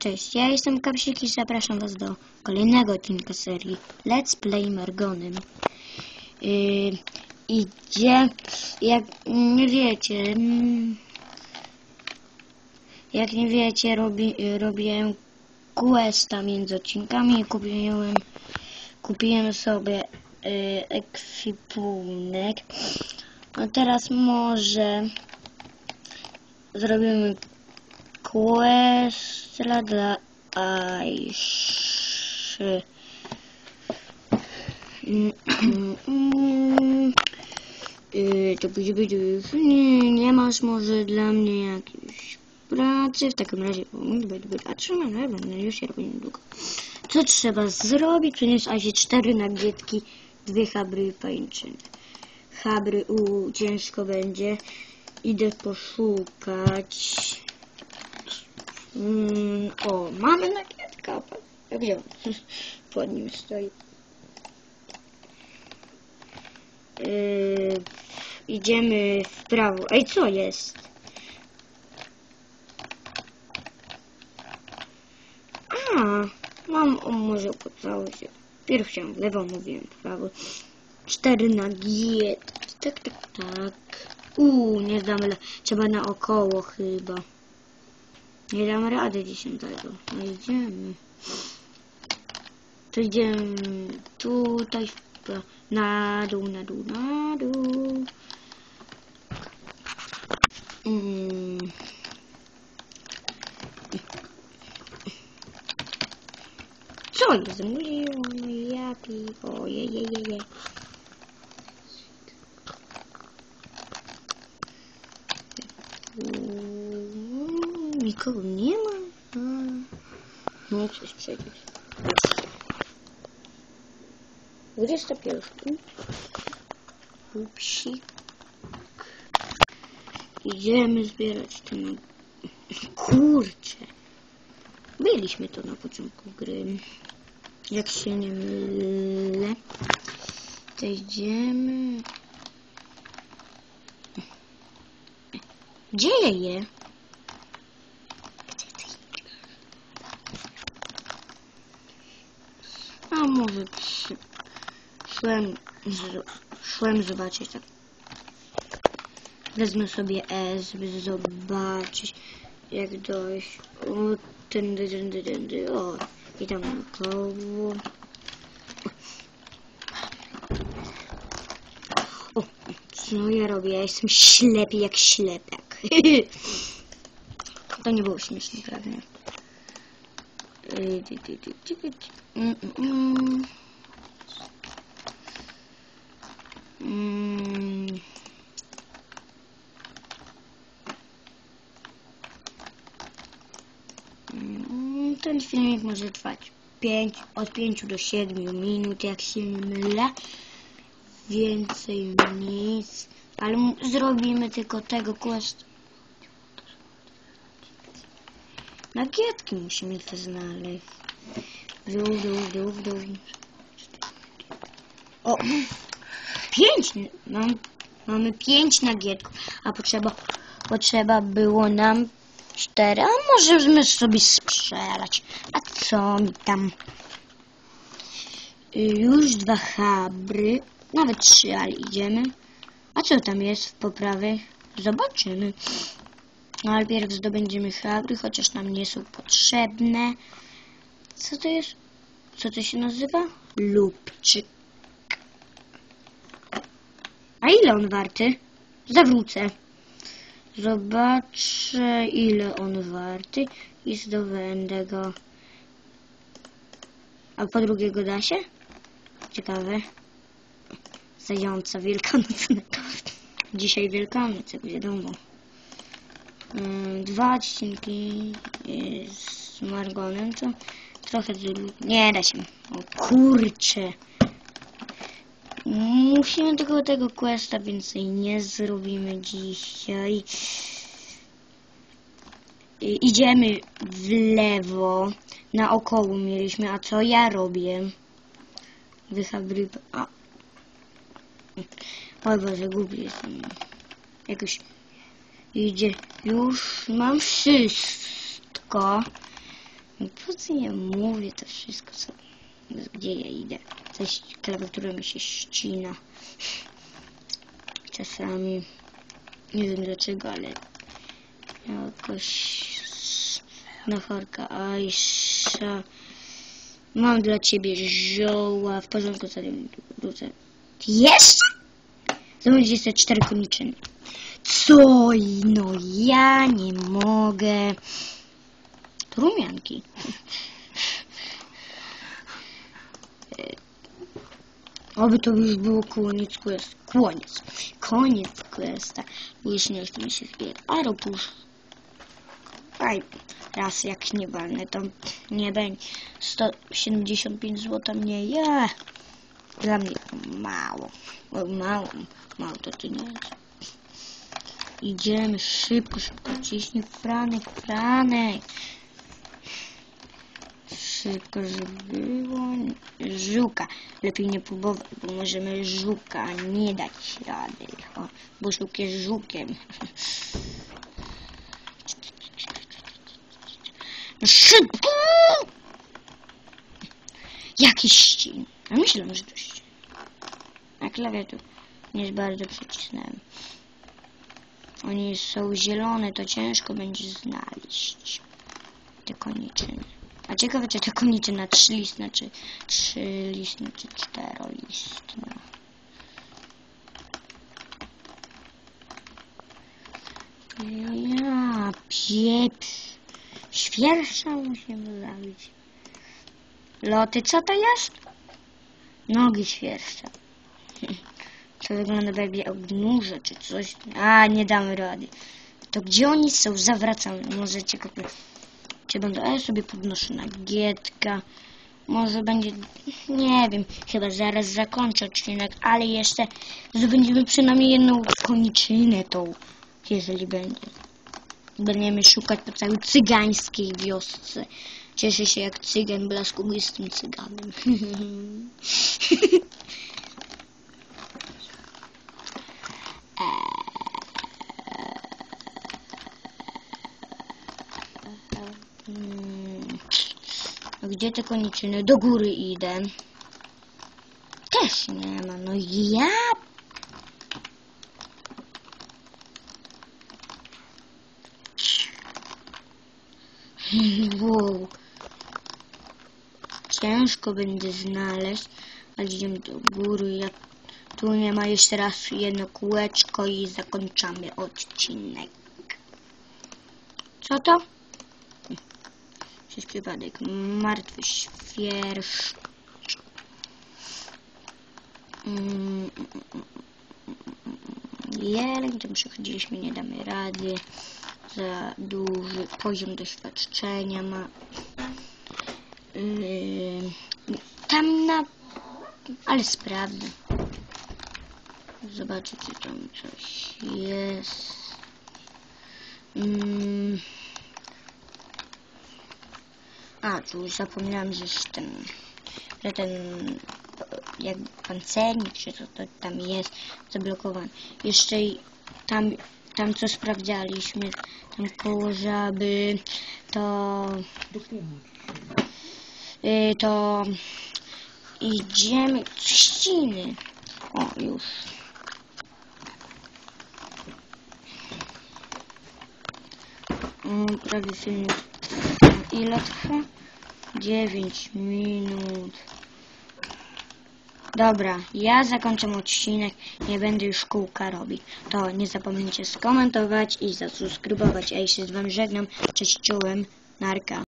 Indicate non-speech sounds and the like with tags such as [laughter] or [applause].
Cześć, ja jestem Kapsik i zapraszam Was do kolejnego odcinka serii Let's Play Margonem. Yy, idzie, jak nie wiecie, mm, jak nie wiecie, robi, robiłem questa między odcinkami i kupiłem, kupiłem sobie yy, ekwipunek. A teraz może zrobimy questa dla mm. Y, to będzie, będzie, nie, masz może dla mnie jakiejś pracy, w takim razie a trzymaj, no, no już się robię niedługo. Co trzeba zrobić? Przynieść Asie cztery nagietki, dwie habry pańczyny. Habry, u, ciężko będzie. Idę poszukać. Mm, o, mamy nagietka. Gdzie on? Pod nim stoi. Yy, idziemy w prawo. Ej, co jest? A, mam, o, może podstało się. Pierw chciałem w lewo, mówiłem w prawo. Cztery nagietki. Tak, tak, tak. Uuu, nie damy. le- Trzeba naokoło chyba. Nie dam rady dziesiątego. No idziemy. To idziemy tutaj na dół, na dół, na dół. Mm. Co jest? Mówiłem, ja piwo, je, je, je, je. Mm, Nikogo nie ma? A, No, coś przejdzie. 21. Upsik. Idziemy zbierać ten... Kurczę. Byliśmy to na początku gry. Jak się nie mylę. To idziemy... Gdzie je? A może przy... szłem, szłem zobaczyć tak. Wezmę sobie E, żeby zobaczyć jak dojść. O, tędy, tędy, tędy, o. I tam naokoło. O, co ja robię? Ja jestem ślepy jak ślepek. [laughs] To nie było śmieszne, prawda? Y. Mm, mm, mm. Mm. Mm, Ten filmik może trwać 5, od 5 do 7 minut, jak się nie mylę. Więcej nic. Ale zrobimy tylko tego quest. Nagietki musimy te znaleźć. W dół, w dół, w dół, w dół. [clears throat] O! Pięć! Mam, mamy pięć nagietków, a potrzeba, potrzeba było nam cztery, a możemy sobie sprzedać. A co mi tam? Już dwa habry, nawet trzy, ale idziemy. A co tam jest w poprawie? Zobaczymy. No, ale pierw zdobędziemy habry, chociaż nam nie są potrzebne. Co to jest? Co to się nazywa? Lubczyk. Ile on warty? Zawrócę. Zobaczę, ile on warty i zdobędę go. A po drugiego da się? Ciekawe. Zająca wielkanocnego. Dzisiaj wielkanoc, jak wiadomo. Ym, Dwa odcinki z Margonem, to trochę... Nie da się. O kurcze. Musimy tylko tego questa więcej nie zrobimy dzisiaj. Idziemy w lewo. Naokoło mieliśmy, a co ja robię? Wychabry... A. Oj Boże, głupi jestem. Jakoś idzie. Już mam wszystko. No Po co ja mówię to wszystko, co... Gdzie ja idę? Coś klawiatura mi się ścina. Czasami. Nie wiem dlaczego, ale jakoś... Nachorka Aisha. Mam dla ciebie zioła. W porządku sobie wrócę. Jeszcze? Zobacz, jest te cztery koniczyny. Co? No ja nie mogę. To rumianki. [laughs] Oby to już było koniec quest. Koniec. Koniec questa. Bo już nie chce mi się zbierać. Aeropusz. Aj, raz jak nie walnę, to nie będzie 175 zł mnie. Ja. Dla mnie mało. O, mało. Mało to ty nie jest. Idziemy szybko, szybko. Ciśnij Franek, Franek. Szybko, żeby było. Żuka. Lepiej nie próbować, bo możemy żuka nie dać rady. O, bo żuk jest żukiem. No szybko! Jakiś ścin. A myślę, że to ścin. A klawiatur nie bardzo przycisnąłem. Oni są zielone, to ciężko będzie znaleźć te koniczyny. A ciekawe, czy te koniczyna trzylistna, czy trzylistna, czy czterolistna. Ja pieprz. Świersza musimy zabić. Loty, co to jest? Nogi świerszcza. [laughs] To wygląda jakby obnurze czy coś. A, nie damy rady. To gdzie oni są? Zawracam. Może ciekawe. Czy będą... A ja sobie podnoszę na gietka. Może będzie... Nie wiem. Chyba zaraz zakończę odcinek, ale jeszcze zdobędziemy przynajmniej jedną koniczynę tą. Jeżeli będzie. Będziemy szukać po całej cygańskiej wiosce. Cieszę się jak cygan blasku, jestem cyganem. [laughs] Mm. A Gdzie te koniczyny? Do góry idę. Też nie ma. No ja... [laughs] Wow. Ciężko będzie znaleźć, ale idziemy do góry. Tu nie ma jeszcze raz jedno kółeczko i zakończamy odcinek. Co to? Przez przypadek martwy świerszcz. Mm, Jeleń, tam przechodziliśmy, nie damy rady. Za duży poziom doświadczenia ma. Yy, tam na... Ale sprawdzę. Zobaczę, czy tam coś jest. Mm. A, tu już zapomniałam, że jest ten, że ten jak pancernik, czy co to tam jest, zablokowany. Jeszcze tam, tam co sprawdzaliśmy, tam koło żaby, to, y, to idziemy, trzciny. O, już. Mm, Prawie filmik ile trwa? 9 minut. Dobra, ja zakończę odcinek, nie będę już kółka robić. To nie zapomnijcie skomentować i zasubskrybować. A ja się z wami żegnam. Cześć czołem, narka.